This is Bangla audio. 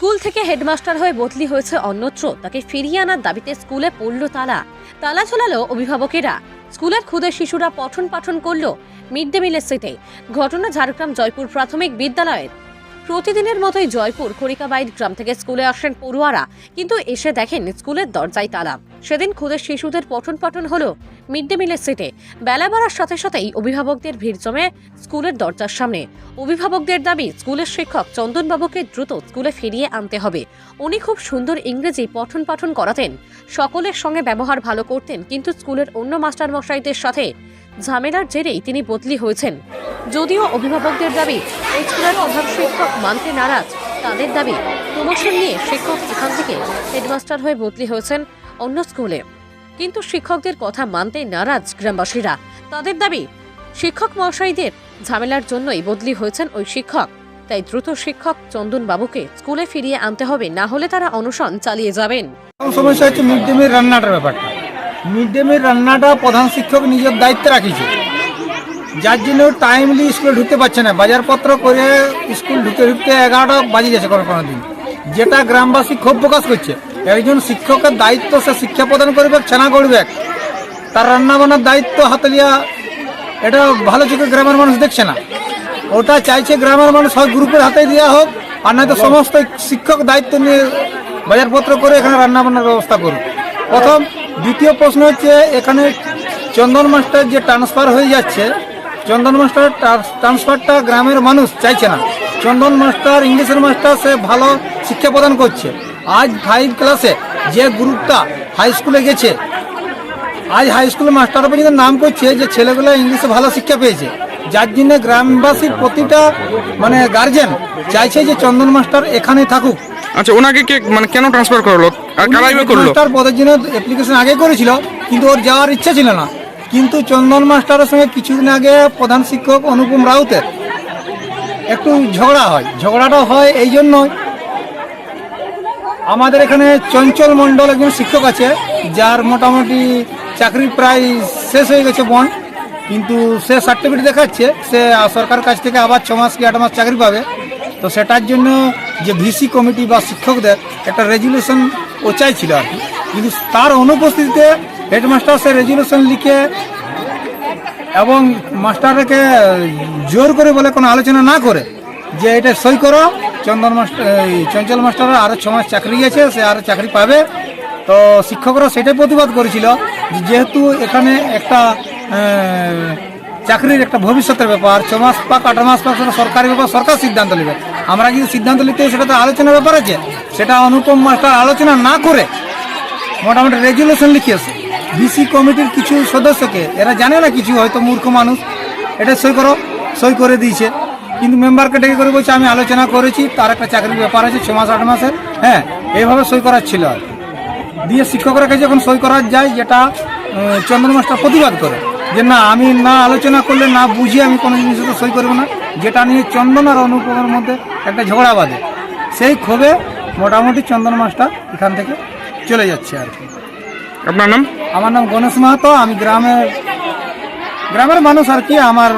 স্কুল থেকে হেডমাস্টার হয়ে বদলি হয়েছে অন্যত্র। তাকে ফিরিয়ে আনার দাবিতে স্কুলে পড়ল তালা। তালা ঝোলালো অভিভাবকেরা। স্কুলের খুদে শিশুরা পঠন পাঠন করল মিড ডে মিলের সিটে ঘটনা ঝাড়গ্রাম জয়পুর প্রাথমিক বিদ্যালয়ের। প্রতিদিনের মতোই জয়পুর খড়িকাবাইট গ্রাম থেকে স্কুলে আসেন পড়ুয়ারা, কিন্তু এসে দেখেন স্কুলের দরজায় তালা। সেদিন ক্ষুদে শিশুদের পঠন পাঠন হলো মিড ডে মিলের সিটে। বেলা বাড়ার সাথে সাথেই অভিভাবকদের ভিড় জমে স্কুলের দরজার সামনে। অভিভাবকদের দাবি, স্কুলের শিক্ষক চন্দনবাবুকে দ্রুত স্কুলে ফিরিয়ে আনতে হবে। উনি খুব সুন্দর ইংরেজি পঠন পাঠন করাতেন। সকলের সঙ্গে ব্যবহার ভালো করতেন, কিন্তু স্কুলের অন্য মাস্টার মশাইদের সাথে ঝামেলার জেরেই তিনি বদলি হয়েছেন। যদিও অভিভাবকদের দাবি স্কুলের প্রধান শিক্ষক মানতে নারাজ। তাদের দাবি, প্রমোশন নিয়ে শিক্ষক এখান থেকে হেডমাস্টার হয়ে বদলি হয়েছেন অন্য স্কুলে। কিন্তু শিক্ষকদের কথা মানতে নারাজ গ্রামবাসীরা। তাদের দাবি, শিক্ষক মহাশয়দের ঝামেলার জন্যই বদলি হয়েছেন ওই শিক্ষক। তাই দ্রুত শিক্ষক চন্দন বাবুকে স্কুলে ফিরিয়ে আনতে হবে, না হলে তারা অনশন চালিয়ে যাবেন। সমস্যা হচ্ছে মিড ডে মিল রান্নাটার ব্যাপারটা। মিড ডে মিল রান্নাটা প্রধান শিক্ষক নিজের দায়িত্বে রাখিছে যার জন্য টাইমলি স্কুলে ঢুকতে পারছে না। বাজারপত্র করে স্কুল ঢুকতে ঢুকতে এগারোটা বাজে কোনো কোনো দিন। যেটা গ্রামবাসী ক্ষোভ প্রকাশ করছে। একজন শিক্ষকের দায়িত্ব সে শিক্ষা প্রদান করবে, ছানা করবে তার রান্না বান্নার দায়িত্ব হাতে লিয়া এটা ভালো চোখে গ্রামের মানুষ দেখছে না। ওটা চাইছে গ্রামের মানুষ হয় গ্রুপের হাতে দেওয়া হোক, আর নয়তো সমস্ত শিক্ষক দায়িত্ব নিয়ে বাজারপত্র করে এখানে রান্না বান্নার ব্যবস্থা করুক। প্রথম, দ্বিতীয় প্রশ্ন হচ্ছে, এখানে চন্দন মাস্টার যে ট্রান্সফার হয়ে যাচ্ছে, চন্দন মাস্টার ট্রান্সফারটা গ্রামের মানুষ চাইছে না। চন্দন মাস্টার, ইংলিশের মাস্টার, সে ভালো শিক্ষা প্রদান করছে। আজ ফাইভ ক্লাসে যে গ্রুপটা হাই স্কুলে গেছে আজ হাই স্কুলের মাস্টার পর্যন্ত নাম করছে যে ছেলেগুলো ইংলিশে ভালো শিক্ষা পেয়েছে। যার জন্য গ্রামবাসীর প্রতিটা মানে গার্জেন চাইছে যে চন্দন মাস্টার এখানে থাকুক। আচ্ছা ওনাকে কে মানে কেন ট্রান্সফার করল? আর কারাই করল? মাস্টার পদের জন্য অ্যাপ্লিকেশন আগে করেছিল কিন্তু ওর যাওয়ার ইচ্ছা ছিল না। কিন্তু চন্দন মাস্টারের সঙ্গে কিছুদিন আগে প্রধান শিক্ষক অনুপম রাউতের একটু ঝগড়া হয়। ঝগড়াটা হয় এই জন্যই আমাদের এখানে চঞ্চল মণ্ডল একজন শিক্ষক আছে, যার মোটামুটি চাকরি প্রায় শেষ হয়ে গেছে বন্ড কিন্তু সে সার্টিফিকেট দেখাচ্ছে, সে সরকার কাছ থেকে আবার ছ মাস কি আট মাস চাকরি পাবে। তো সেটার জন্য যে ভিসি কমিটি বা শিক্ষকদের একটা রেজুলেশন ও চাইছিল আর কি। কিন্তু তার অনুপস্থিতিতে হেডমাস্টার সে রেজুলেশন লিখে এবং মাস্টারকে জোর করে বলে কোনো আলোচনা না করে যে এটা সই করো চন্দন মাস্টার চঞ্চল মাস্টারের আরও ছ মাস চাকরি আছে সে আরও চাকরি পাবে। তো শিক্ষকরা সেটাই প্রতিবাদ করেছিল যেহেতু এখানে একটা চাকরির একটা ভবিষ্যতের ব্যাপার, ছ মাস পাক আট মাস পাক সেটা সরকারি ব্যাপার, সরকার সিদ্ধান্ত নেবে। আমরা কিন্তু সিদ্ধান্ত নিতে সেটা তো আলোচনার ব্যাপার আছে। সেটা অনুপম মাস্টার আলোচনা না করে মোটামুটি রেজুলেশন লিখিয়েছে। বিসি কমিটির কিছু সদস্যকে, এরা জানে না কিছু, হয়তো মূর্খ মানুষ। এটা সই করো, সই করে দিয়েছে। কিন্তু মেম্বারকে ডেকে করে বলছে আমি আলোচনা করেছি তার একটা চাকরির ব্যাপার আছে ছ মাস আট মাসের। হ্যাঁ এইভাবে সই করার ছিল আর কি। দিয়ে শিক্ষকরা কাছে যখন সই করা যায় যেটা আহ, চন্দন মাস্টার প্রতিবাদ করে যে না আমি না আলোচনা করলে না বুঝিয়ে আমি কোনো জিনিস তো সই করব না যেটা নিয়ে চন্দন আর অনুপমের মধ্যে একটা ঝগড়া বাঁধে। সেই ক্ষোভে মোটামুটি চন্দন মাস্টার এখান থেকে চলে যাচ্ছে আর কি। আপনার নাম? আমার নাম গণেশ মাহাতো আমি গ্রামের গ্রামের মানুষ আর কি আমার